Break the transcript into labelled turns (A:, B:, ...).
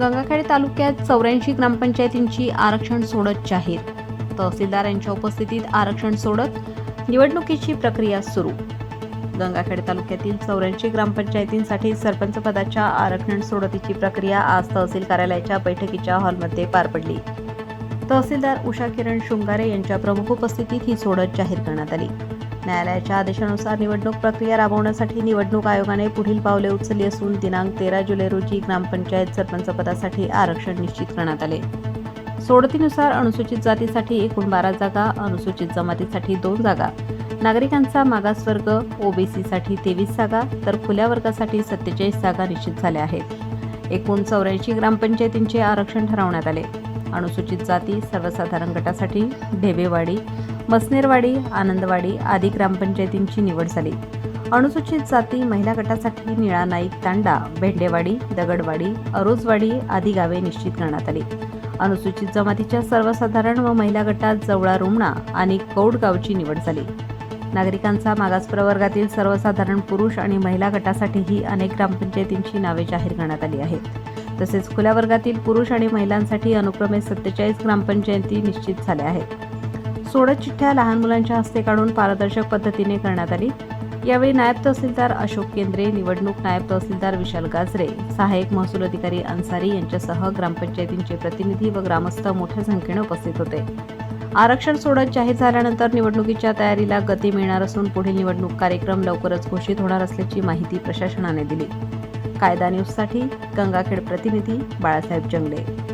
A: गंगाखेड तालुक्यात चौऱ्याऐंशी ग्रामपंचायतींची आरक्षण सोडत जाहीर. तहसीलदार यांच्या उपस्थितीत आरक्षण सोडत निवडणुकीची प्रक्रिया सुरू. गंगाखेड तालुक्यातील चौऱ्याऐंशी ग्रामपंचायतींसाठी सरपंच पदाच्या आरक्षण सोडतीची प्रक्रिया आज तहसील कार्यालयाच्या बैठकीच्या हॉलमध्ये पार पडली. तहसीलदार उषा किरण शृंगारे यांच्या प्रमुख उपस्थितीत ही सोडत जाहीर करण्यात आली. न्यायालयाच्या आदेशानुसार निवडणूक प्रक्रिया राबवण्यासाठी निवडणूक आयोगाने पुढील पावले उचलली असून दिनांक तेरा जुलै रोजी ग्रामपंचायत सरपंच पदासाठी आरक्षण निश्चित करण्यात आले. सोडतीनुसार अनुसूचित जातीसाठी एकूण बारा जागा अनुसूचित जमातीसाठी दोन जागा. नागरिकांचा मागासवर्ग ओबीसीसाठी तेवीस जागा तर खुल्या वर्गासाठी सत्तेचाळीस जागा निश्चित झाल्या आहेत. एकूण चौऱ्याऐंशी ग्रामपंचायतींचे आरक्षण ठरवण्यात आले. अनुसूचित जाती सर्वसाधारण गटासाठी ढेबेवाडी मसनेरवाडी आनंदवाडी आदी ग्रामपंचायतींची निवड झाली. अनुसूचित जाती महिला गटासाठी निळा नाईक तांडा भेंडेवाडी दगडवाडी अरोजवाडी आदी गावे निश्चित करण्यात आली. अनुसूचित जमातीच्या सर्वसाधारण व महिला गटात जवळा रुमणा आणि कौड गावची निवड झाली. नागरिकांचा मागास प्रवर्गातील सर्वसाधारण पुरुष आणि महिला गटासाठीही अनेक ग्रामपंचायतींची नावे जाहीर करण्यात आली आहेत. तसेच खुल्या वर्गातील पुरुष आणि महिलांसाठी अनुक्रमे सत्तेचाळीस ग्रामपंचायती निश्चित झाल्या आहेत. सोडत चिठ्ठ्या लहान मुलांच्या हस्ते काढून पारदर्शक पद्धतीने करण्यात आली. यावेळी नायब तहसीलदार अशोक केंद्रे निवडणूक नायब तहसीलदार विशाल गाजरे सहाय्यक महसूल अधिकारी अन्सारी यांच्यासह ग्रामपंचायतींचे प्रतिनिधी व ग्रामस्थ मोठ्या संख्येने उपस्थित होते. आरक्षण सोडत जाहीर झाल्यानंतर निवडणुकीच्या तयारीला गती मिळणार असून पुढील निवडणूक कार्यक्रम लवकरच घोषित होणार असल्याची माहिती प्रशासनाने दिली. कायदा न्यूजसाठी गंगाखेड प्रतिनिधी बाळासाहेब जंगले.